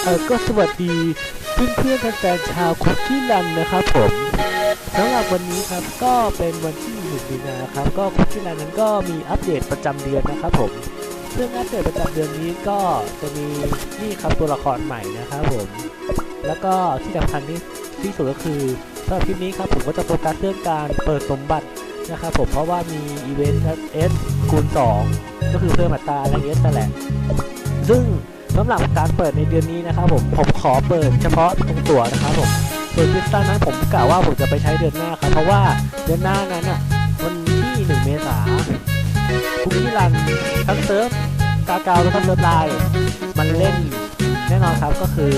เออก็สวัสดีเพื่อนเพื่อนแฟนชาวคุกกี้รันนะครับผมสำหรับวันนี้ครับก็เป็นวันที่หนึ่งมีนาครับก็คุกกี้รันนั้นก็มีอัปเดตประจำเดือนนะครับผมซึ่งอัปเดตประจำเดือนนี้ก็จะมีนี่ครับตัวละครใหม่นะครับผม แล้วก็ที่สำคัญที่ที่สุดก็คือสำหรับคลิปนี้ครับผมก็จะโฟกัสเรื่องการเปิดสมบัตินะครับผมเพราะว่ามีอีเวนต์เอสคูณ2ก็คือเพิ่มอัตราและเอสนั่นแหละ ซึ่ง สำหรับการเปิดในเดือนนี้นะครับผมผมขอเปิดเฉพาะตรงตั๋วนะครับผมส่วนคริสตัลนั้นผมกล่าวว่าผมจะไปใช้เดือนหน้าครับเพราะว่าเดือนหน้านั้นอะวันที่ 1 เมษาคุกกี้รันทั้งเซิร์ฟกาเกาแล้วก็เซิร์ฟไลน์มันเล่นแน่นอนครับก็คือ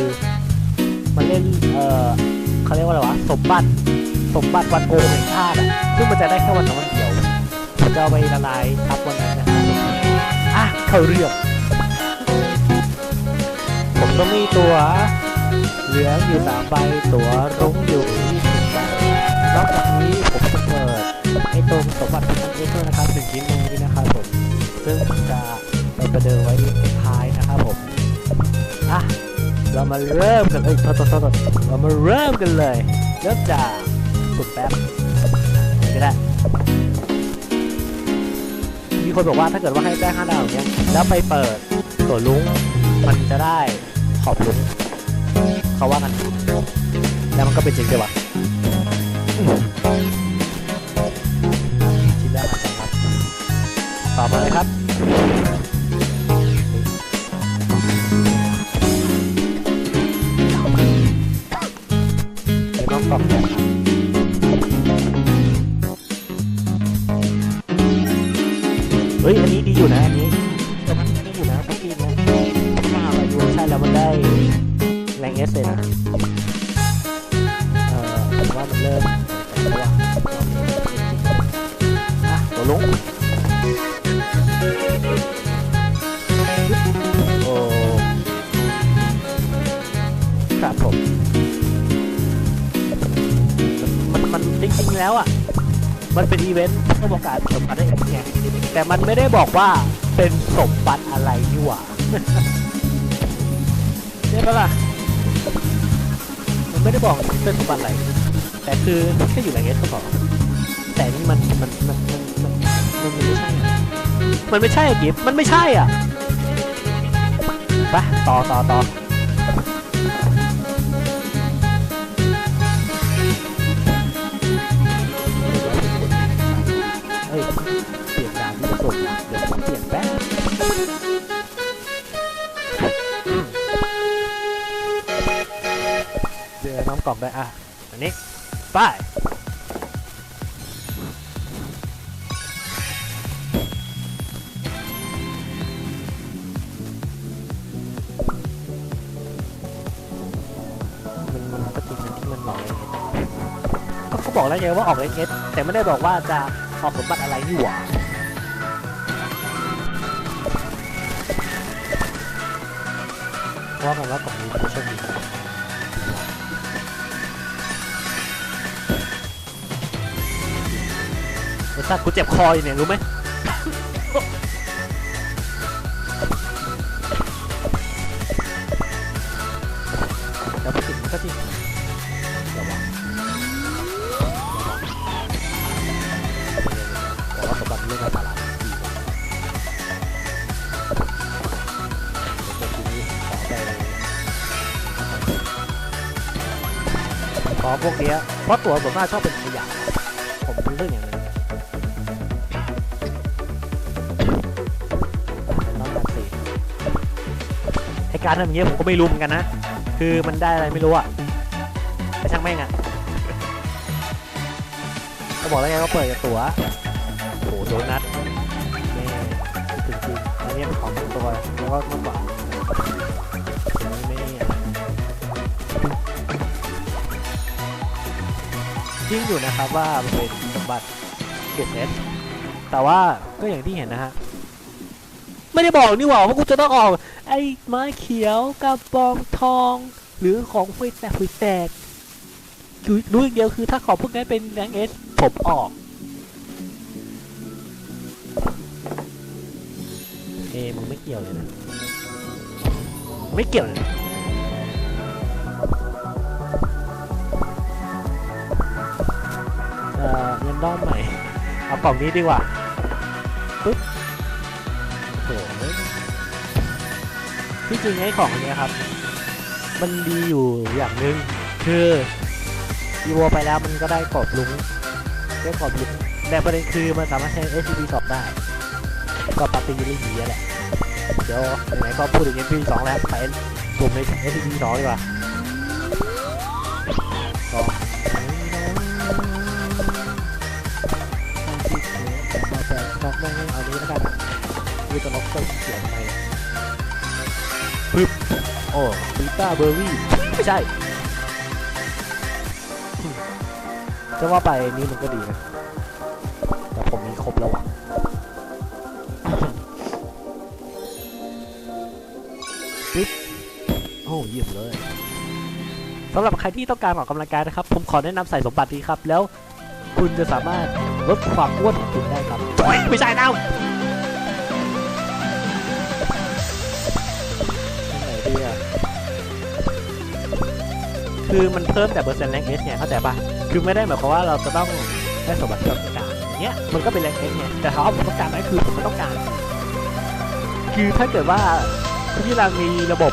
มันเล่นเออเขาเรียกว่าอะไรวะสมบัติสมบัติวันโกงแห่งชาติอะซึ่งมันจะได้แค่วันนั้นวันเดียวผมจะเอาไปละลายทับวันนั้นนะครับอะเข้าเรื่อง ก็มีตัวเหลืองอยู่สามใบตัวรุ้งอยู่ยี่สิบใบนอกจากนี้ผมจะเปิดไอ้ตรงสมบัติพันเอ็กซ์ด้วยนะครับหนึ่งชิ้นนี้นะครับผมซึ่งผมจะไปประเดิมไว้ท้ายนะครับผมอะเรามาเริ่มกันเอ้ยโทษโทษโทษเรามาเริ่มกันเลยเริ่มจากสุดแป๊บนี่ก็ได้มีคนบอกว่าถ้าเกิดว่าให้ได้ห้าดาวอย่างเงี้ยแล้วไปเปิดตัวลุงมันจะได้ ขอบลุงเขาว่ากันแล้วมันก็เป็นจริงด้วยวะชิ้นแรกครับต่อมาเลยครับเดี๋ยวน้องตอบแทนครับเฮ้ย อันนี้ดีอยู่นะ อันนี้ แล้แรงเอสเลยนะเอ่อผมว่ามันเริ่มแต่ว่าอะตัวลุงโอ้ครับผมมันมันจริงๆแล้วอะ มันเป็นอีเวนต์ก็บอกการสมบัติได้เองไงแต่มันไม่ได้บอกว่าเป็นสมบัติอะไรนี่หว่า ปะล่ะมันไม่ได้บอกเป็นสมบัติอะไรแต่คือแค่อยู่ในเอสก็พอแต่นี่มันมันมันมันมันมันไม่ใช่อะมันไม่ใช่อะกิฟมันไม่ใช่อะไปต่อต่อต่อเอ้ยเปลี่ยนดาวที่ผสม น้องกล่องได้อะ อันนี้ ไป มันมันก็จริงนะที่มันหลอกเองก็ก็บอกแล้วไงว่าออกเลนเอสแต่ไม่ได้บอกว่าจะออกสมบัติอะไรนี่หว่าว่ากันว่ากล่องนี้จะโชคดี สัตว์กูเจ็บคออยู่เนี่ยรู้ไหมแล้วพูดถึงมันก็จริงระวังแต่ว่าสมบัติเรื่องอันตรายดีกว่าเดี๋ยวทีนี้ขอไปขอพวกเนี้ยเพราะตัวผมน่าชอบเป็นขยะผมรู้เรื่องอย่างหนึงน้อง การทำอย่างเงี้ยผมก็ไม่รู้เหมือนกันนะ คือมันได้อะไรไม่รู้อะแต่ช่างแม่งอะก็บอกแล้วไงว่าเปิดกับตัวโอ้โหโดนัทแม่จริงๆอันนี้เป็นของตัวแล้วก็มากกว่าอันนี้ไม่อะจริงอยู่นะครับว่ามันเป็นสมบัติเด็ดเน็ตแต่ว่าก็อย่างที่เห็นนะฮะ ไม่ได้บอกนี่หว่าว่ากูจะต้องออก ไอ้ไม้เขียวกระปองทอง หรือของคุยแตกคุยแตกรู้อย่างเดียวคือถ้าขอพวกนั้นเป็นแรงเอสผมออกเอมึงไม่เกี่ยวเลยนะ ไม่เกี่ยวเลยเออเงินด้อมใหม่เอากล่องนี้ดีกว่า ปึ๊บโอ้ย ที่จริงไอ้ของอันเนี้ยครับ มันดีอยู่อย่างหนึ่งคืออีโวไปแล้วมันก็ได้กรอบลุงได้กรอบลุงแต่ประเด็นคือมันสามารถใช้ SCP สอบได้ก็ปาร์ตี้ลี่ดีแหละ เดี๋ยวไหนก็พูดถึง SCP 2แล้วไปสุ่มใน SCP 2ดีกว่าสองบอกไม่เอานี้แล้วกันคือตัวนกก็เขียนไป ปึ๊บโอ้ปิต้าเบอร์รี่ไม่ใช่ จะว่าไปนี่มันก็ดีนะ แต่ผมมีครบแล้วว่ะปึ๊บโอ้เยี่ยมเลยสำหรับใครที่ต้องการออกกำลังกายนะครับ ผมขอแนะนำใส่สมบัตินี้ครับ แล้วคุณจะสามารถลดความอ้วนของคุณได้ครับโอ๊ยไม่ใช่นะอั คือมันเพิ่มแต่เปอร์เซ็นต์แรงเอสเนี่ยเข้าใจป่ะคือไม่ได้หมายความว่าเราจะต้องได้สมบัติที่เราต้องการอย่างเงี้ยมันก็เป็นแรงเอสไงแต่ถามว่าผมต้องการไหมคือผมไม่ต้องการ คือถ้าเกิดว่าที่เรามีระบบ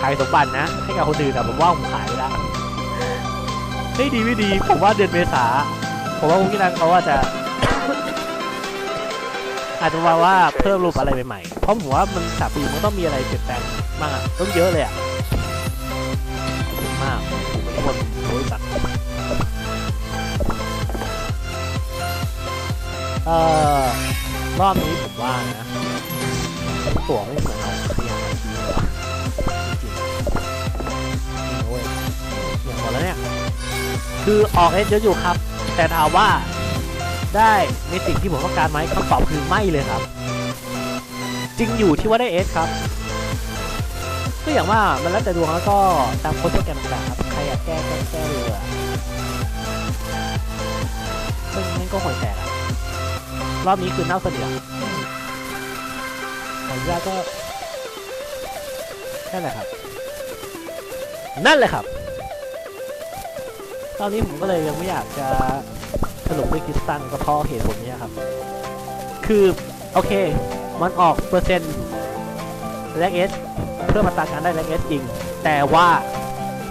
ขายสมบัตินะ ให้กับคนอื่นอะผมว่าผมขายไปแล้วไม่ดีไม่ดีผมว่าเดือนเมษาผมว่าคุณกิรังเขาอาจะ อาจจะมาว่าเพิ่มรูปอะไรใหม่ๆเพราะผมว่ามันสามปีมันต้องมีอะไรเปลี่ยนแปลงมากต้องเยอะเลยอะากผมเป็นคนบริษัทเอ่อรอบนี้ผมว่านะตั๋วไม่เหมือนเอาเรียงมาทีเลยวะจริงโอ้ยอย่างหมดแล้วเนี่ย คือออกเอสเยอะอยู่ครับ แต่ถามว่าได้ในสิ่งที่ผมต้องการไหมคำตอบคือไม่เลยครับ จริงอยู่ที่ว่าได้เอสครับ ก็อย่างว่ามันแล้วแต่ดวงแล้วก็ตามโค้ดโปรแกรมต่างๆครับใครอยากแก้ก็แก้เลยอะซึ่งนั่นก็ห่วยแตกอะรอบนี้คือเน่าเสนียของยาก็นั่นแหละครับ นั่นแหละครับ ตอนนี้ผมก็เลยยังไม่อยากจะถลุด้วยคริสตันก็เพราะเหตุผลนี้ครับ คือ โอเค มันออกเปอร์เซ็นต์แลกเอส เพื่อมาตาการได้แลกเอสจริง แต่ว่า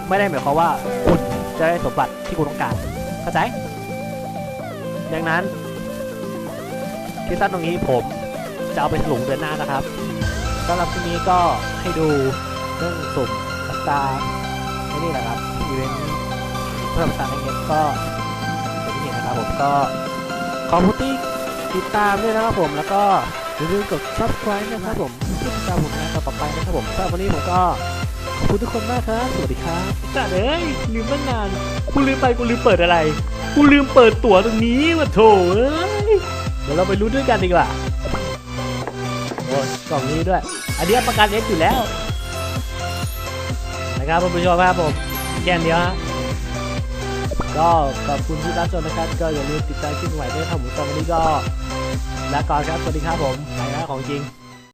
ไม่ได้หมายความว่าคุณจะได้สมบัติที่คุณต้องการ เข้าใจ ดังนั้นคริสตันตรงนี้ผมจะเอาไปถลุงเดือนหน้านะครับสำหรับที่นี้ก็ให้ดูเรื่องสุ่มสตาร์ไม่นี่แหละครับอีเวนต์เพิ่มสตาร์ในเกมก็อย่างที่เห็นนะครับผมก็ขอบคุณที่ติดตามด้วยนะครับผมแล้วก็อย่าลืมกด subscribe นะครับผม เพื่ติดตามผมในตอนต่อไปนะครับผมสำหรับวันนี้ผมก็ขอบคุณทุกคนมากครับ สวัสดีครับจ้าเอ้ยลืมตั้งนานกูลืมไปกูลืมเปิดอะไร กูลืมเปิดตั๋วตรงนี้มาโถเอ้ย เดี๋ยวเราไปรู้ด้วยกันดีกว่าโอ้ยกล่องนี้ด้วย อันนี้ประกันเอ็กอยู่แล้ว นะครับคุณผู้ชมครับผมแค่นี้ฮะก็ขอบคุณที่รับชมนะครับ ก็อย่าลืมติดตามคลิปใหม่ด้วยครับผมตอนนี้ก็ลาก่อนครับ สวัสดีครับผมไปแล้วของจริง